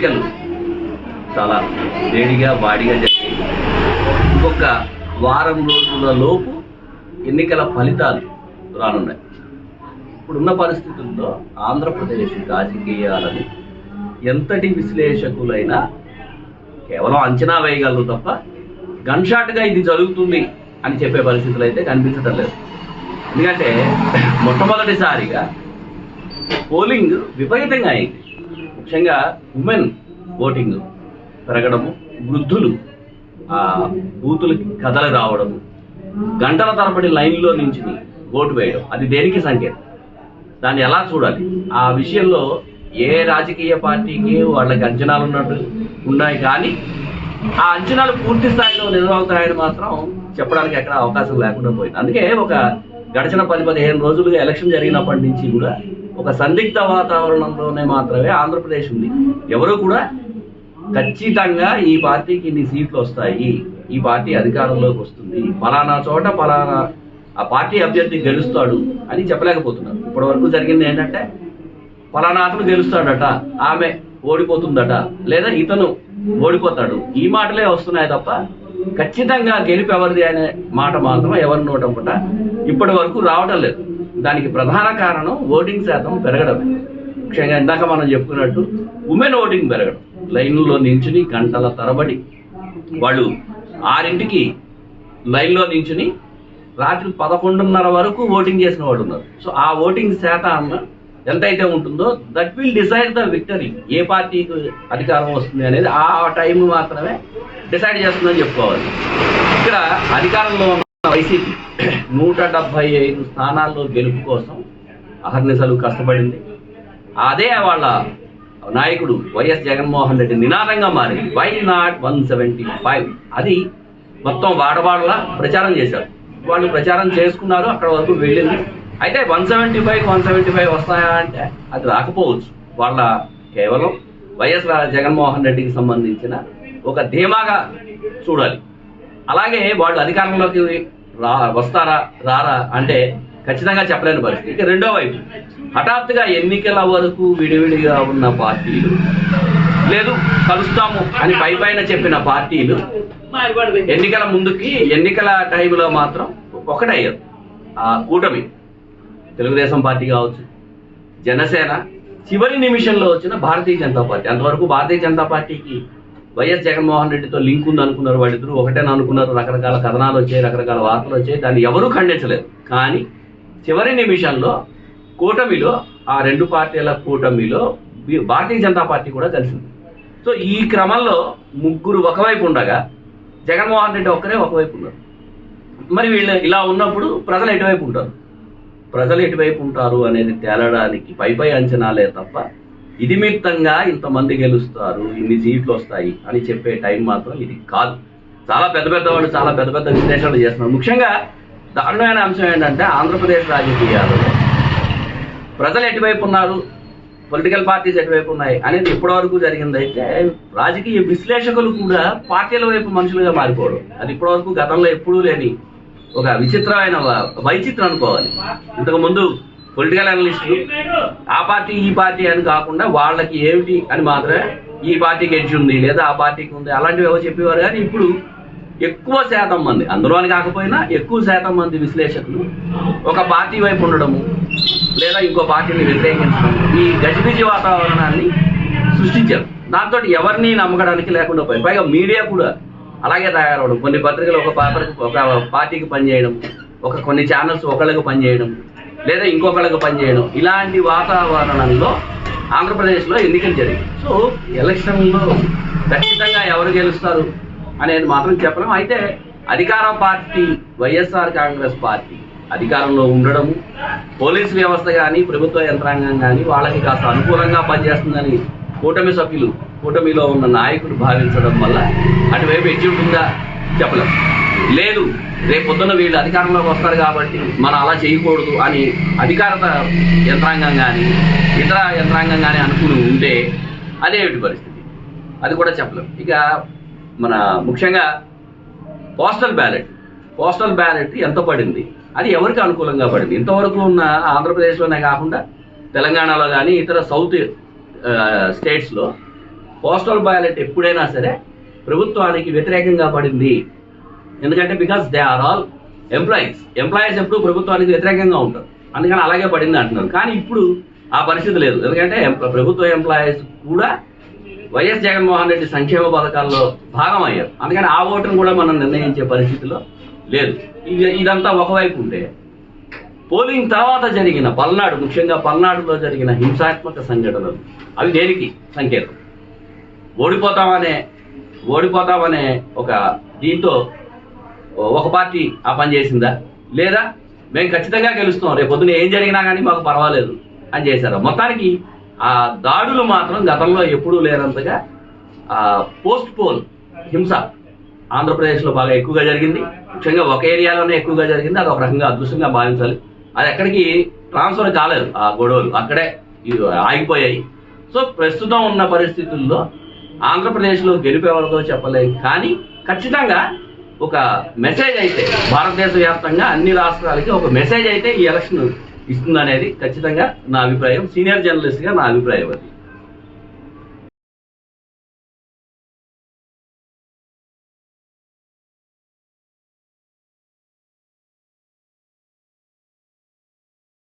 ఎన్నికలు. చాలా వేడిగా వాడిగా జరిగాయి. ఇంకొక వారం రోజుల లోపు ఎన్నికల ఫలితాలు రానున్నాయి. ఇప్పుడున్న పరిస్థితుల్లో ఆంధ్రప్రదేశ్ రాజకీయాలని ఎంతటి విశ్లేషకులైనా కేవలం అంచనా వేయగలరు తప్ప గన్షాట్గా ఇది జరుగుతుంది అని చెప్పే పరిస్థితులు అయితే కనిపించడం లేదు. ఎందుకంటే మొట్టమొదటిసారిగా పోలింగ్ విపరీతంగా అయింది. ముఖ్యంగా ఉమెన్ ఓటింగ్ పెరగడము వృద్ధులు ఆ బూతులకి కథలు రావడము గంటల తరబడి లైన్లో నుంచి ఓటు వేయడం అది దేనికి సంకేతం? దాన్ని ఎలా చూడాలి? ఆ విషయంలో ఏ రాజకీయ పార్టీకి వాళ్ళకి అంచనాలు ఉన్నట్టు ఉన్నాయి కానీ ఆ అంచనాలు పూర్తి స్థాయిలో నిజమవుతాయని మాత్రం చెప్పడానికి ఎక్కడ అవకాశం లేకుండా పోయింది. అందుకే ఒక గడిచిన పది పదిహేను రోజులుగా ఎలక్షన్ జరిగినప్పటి నుంచి కూడా ఒక సందిగ్ధ వాతావరణంలోనే మాత్రమే ఆంధ్రప్రదేశ్ ఉంది. ఎవరు కూడా ఖచ్చితంగా ఈ పార్టీకి ఇన్ని సీట్లు వస్తాయి. ఈ పార్టీ అధికారంలోకి వస్తుంది. ఫలానా చోట ఫలానా ఆ పార్టీ అభ్యర్థి గెలుస్తాడు అని చెప్పలేకపోతున్నారు. ఇప్పటి వరకు జరిగింది ఏంటంటే ఫలానా అతను గెలుస్తాడట ఆమె ఓడిపోతుందట లేదా ఇతను ఓడిపోతాడు. ఈ మాటలే వస్తున్నాయి తప్ప ఖచ్చితంగా గెలుపు ఎవరిది అనే మాట మాత్రం ఎవరి నోటం ఇప్పటి వరకు రావటం లేదు. దానికి ప్రధాన కారణం ఓటింగ్ శాతం పెరగడం ముఖ్యంగా ఇందాక మనం చెప్పుకున్నట్టు ఉమెన్ ఓటింగ్ పెరగడం. లైన్లో నించుని గంటల తరబడి వాళ్ళు ఆరింటికి లైన్లో నించుని రాత్రి పదకొండున్నర వరకు ఓటింగ్ చేసిన వాళ్ళు ఉన్నారు. సో ఆ ఓటింగ్ శాతం ఎంతైతే ఉంటుందో that will decide the victory. ఏ పార్టీకి అధికారం వస్తుంది అనేది ఆ టైం మాత్రమే డిసైడ్ చేస్తుందని చెప్పుకోవాలి. ఇక్కడ అధికారంలో వైసీపీ నూట డెబ్బై ఐదు స్థానాల్లో గెలుపు కోసం అహర్నిశలు కష్టపడింది. అదే వాళ్ళ నాయకుడు వైఎస్ జగన్మోహన్ రెడ్డి నినాదంగా మారింది. Why not one seventy five అది మొత్తం వాడవాడలా ప్రచారం చేశారు. వాళ్ళు ప్రచారం చేసుకున్నారు అక్కడ వరకు వెళ్ళింది. అయితే one seventy five one seventy five వస్తాయా అంటే అది రాకపోవచ్చు. వాళ్ళ కేవలం వైఎస్ జగన్మోహన్ రెడ్డికి సంబంధించిన ఒక ధీమాగా చూడాలి. అలాగే వాళ్ళు అధికారంలోకి రా వస్తారా రారా అంటే ఖచ్చితంగా చెప్పలేని పరిస్థితి. ఇక రెండో వైపు హఠాత్తుగా ఎన్నికల వరకు విడివిడిగా ఉన్న పార్టీలు లేదు కలుస్తాము అని పై పైన చెప్పిన పార్టీలు ఎన్నికల ముందుకి ఎన్నికల టైంలో మాత్రం ఒకటయ్యారు. ఆ కూటమి తెలుగుదేశం పార్టీ కావచ్చు జనసేన చివరి నిమిషంలో వచ్చిన భారతీయ జనతా పార్టీ అంతవరకు భారతీయ జనతా పార్టీకి వైఎస్ జగన్మోహన్ రెడ్డితో లింక్ ఉంది అనుకున్నారు వాళ్ళిద్దరూ. ఒకటేనా అనుకున్నారు రకరకాల కథనాలు వచ్చాయి రకరకాల వార్తలు వచ్చాయి. దాన్ని ఎవరూ ఖండించలేదు. కానీ చివరి నిమిషంలో కూటమిలో ఆ రెండు పార్టీల కూటమిలో భారతీయ జనతా పార్టీ కూడా కలిసింది. సో ఈ క్రమంలో ముగ్గురు ఒకవైపు ఉండగా జగన్మోహన్ రెడ్డి ఒక్కరే ఒకవైపు ఉన్నారు. మరి వీళ్ళు ఇలా ఉన్నప్పుడు ప్రజలు ఎటువైపు ఉంటారు? ప్రజలు ఎటువైపు ఉంటారు అనేది తేలడానికి పై పై అంచనాలే తప్ప ఇది మిత్తంగా ఇంతమంది గెలుస్తారు ఇన్ని సీట్లు వస్తాయి అని చెప్పే టైం మాత్రం ఇది కాదు. చాలా పెద్ద పెద్ద వాళ్ళు చాలా పెద్ద పెద్ద విశ్లేషణలు చేస్తున్నారు. ముఖ్యంగా దారుణమైన అంశం ఏంటంటే ఆంధ్రప్రదేశ్ రాజకీయాలు. ప్రజలు ఎటువైపు ఉన్నారు? పొలిటికల్ పార్టీస్ ఎటువైపు ఉన్నాయి అనేది ఇప్పటివరకు జరిగిందైతే రాజకీయ విశ్లేషకులు కూడా పార్టీల వైపు మనుషులుగా మారిపోవడం. అది ఇప్పటివరకు గతంలో ఎప్పుడూ లేని ఒక విచిత్రమైన వైచిత్రం అనుకోవాలి. ఇంతకు ముందు పొలిటికల్ అనలిస్టులు ఆ పార్టీ ఈ పార్టీ అని కాకుండా వాళ్ళకి ఏమిటి అని మాత్రమే ఈ పార్టీకి ఎడ్జ్ ఉంది లేదా ఆ పార్టీకి ఉంది. అలాంటివి ఏవో చెప్పేవారు కానీ ఇప్పుడు ఎక్కువ శాతం మంది అందులో అని కాకపోయినా ఎక్కువ శాతం మంది విశ్లేషకులు ఒక పార్టీ వైపు ఉండడము లేదా ఇంకో పార్టీని వ్యతిరేకించడం ఈ గజిబిజి వాతావరణాన్ని సృష్టించారు. దాంతో ఎవరిని నమ్మకడానికి లేకుండా పోయి పైగా మీడియా కూడా అలాగే తయారవడం. కొన్ని పత్రికలు ఒక పేపర్కి ఒక పార్టీకి పనిచేయడం ఒక కొన్ని ఛానల్స్ ఒకళ్ళకి పనిచేయడం లేదా ఇంకొకళ్ళకి పనిచేయడం ఇలాంటి వాతావరణంలో ఆంధ్రప్రదేశ్లో ఎన్నికలు జరిగాయి. సో ఎలక్షన్లో ఖచ్చితంగా ఎవరు గెలుస్తారు అనేది మాత్రం చెప్పలేం. అయితే అధికార పార్టీ వైఎస్ఆర్ కాంగ్రెస్ పార్టీ అధికారంలో ఉండడం పోలీస్ వ్యవస్థ కానీ ప్రభుత్వ యంత్రాంగం కానీ వాళ్ళకి కాస్త అనుకూలంగా పనిచేస్తుందని కూటమి సభ్యులు కూటమిలో ఉన్న నాయకులు భావించడం వల్ల అటువైపు ఎట్టి ఉంటుందా చెప్పలేం. లేదు రేపు పొద్దున్న వీళ్ళు అధికారంలోకి వస్తారు కాబట్టి మనం అలా చేయకూడదు అని అధికారత యంత్రాంగం కానీ ఇతర యంత్రాంగం కానీ అనుకుని ఉంటే అదేమిటి పరిస్థితి. అది కూడా చెప్పలేం. ఇక మన ముఖ్యంగా పోస్టల్ బ్యాలెట్ పోస్టల్ బ్యాలెట్ ఎంత పడింది? అది ఎవరికి అనుకూలంగా పడింది? ఇంతవరకు ఉన్న ఆంధ్రప్రదేశ్లోనే కాకుండా తెలంగాణలో కానీ ఇతర సౌత్ స్టేట్స్లో పోస్టల్ బ్యాలెట్ ఎప్పుడైనా సరే ప్రభుత్వానికి వ్యతిరేకంగా పడింది. ఎందుకంటే because they are all employees employees ఎప్పుడు ప్రభుత్వానికి వ్యతిరేకంగా ఉంటారు. అందుకని అలాగే పడింది అంటున్నారు. కానీ ఇప్పుడు ఆ పరిస్థితి లేదు. ఎందుకంటే ప్రభుత్వ ఎంప్లాయీస్ కూడా వైఎస్ జగన్మోహన్ రెడ్డి సంక్షేమ పథకాల్లో భాగం అయ్యారు అందుకని ఆ ఓటును కూడా మనం నిర్ణయించే పరిస్థితిలో లేదు. ఇది ఇదంతా ఒకవైపు ఉంటే పోలింగ్ తర్వాత జరిగిన పల్నాడు ముఖ్యంగా పల్నాడులో జరిగిన హింసాత్మక సంఘటనలు అవి దేనికి? సంకేతం. ఓడిపోతామనే ఓడిపోతామనే ఒక దీంతో ఒక పార్టీ ఆ పని చేసిందా? లేదా మేము ఖచ్చితంగా గెలుస్తాం. రేపు పొద్దున ఏం జరిగినా కానీ మాకు పర్వాలేదు అని చేశారు. మొత్తానికి ఆ దాడులు మాత్రం గతంలో ఎప్పుడూ లేనంతగా పోస్ట్ పోల్ హింస ఆంధ్రప్రదేశ్లో బాగా ఎక్కువగా జరిగింది. ముఖ్యంగా ఒక ఏరియాలోనే ఎక్కువగా జరిగింది. అది ఒక రకంగా అదృష్టంగా భావించాలి. అది ఎక్కడికి ట్రాన్స్ఫర్ కాలేదు ఆ గొడవలు. అక్కడే ఆగిపోయాయి. సో ప్రస్తుతం ఉన్న పరిస్థితుల్లో ఆంధ్రప్రదేశ్లో గెలిపేవాళ్ళతో చెప్పలేం. కానీ ఖచ్చితంగా ఒక మెసేజ్ అయితే భారతదేశ వ్యాప్తంగా అన్ని రాష్ట్రాలకి ఒక మెసేజ్ అయితే ఈ ఎలక్షన్ ఇస్తుందనేది ఖచ్చితంగా నా అభిప్రాయం. సీనియర్ జర్నలిస్ట్గా నా అభిప్రాయం అది.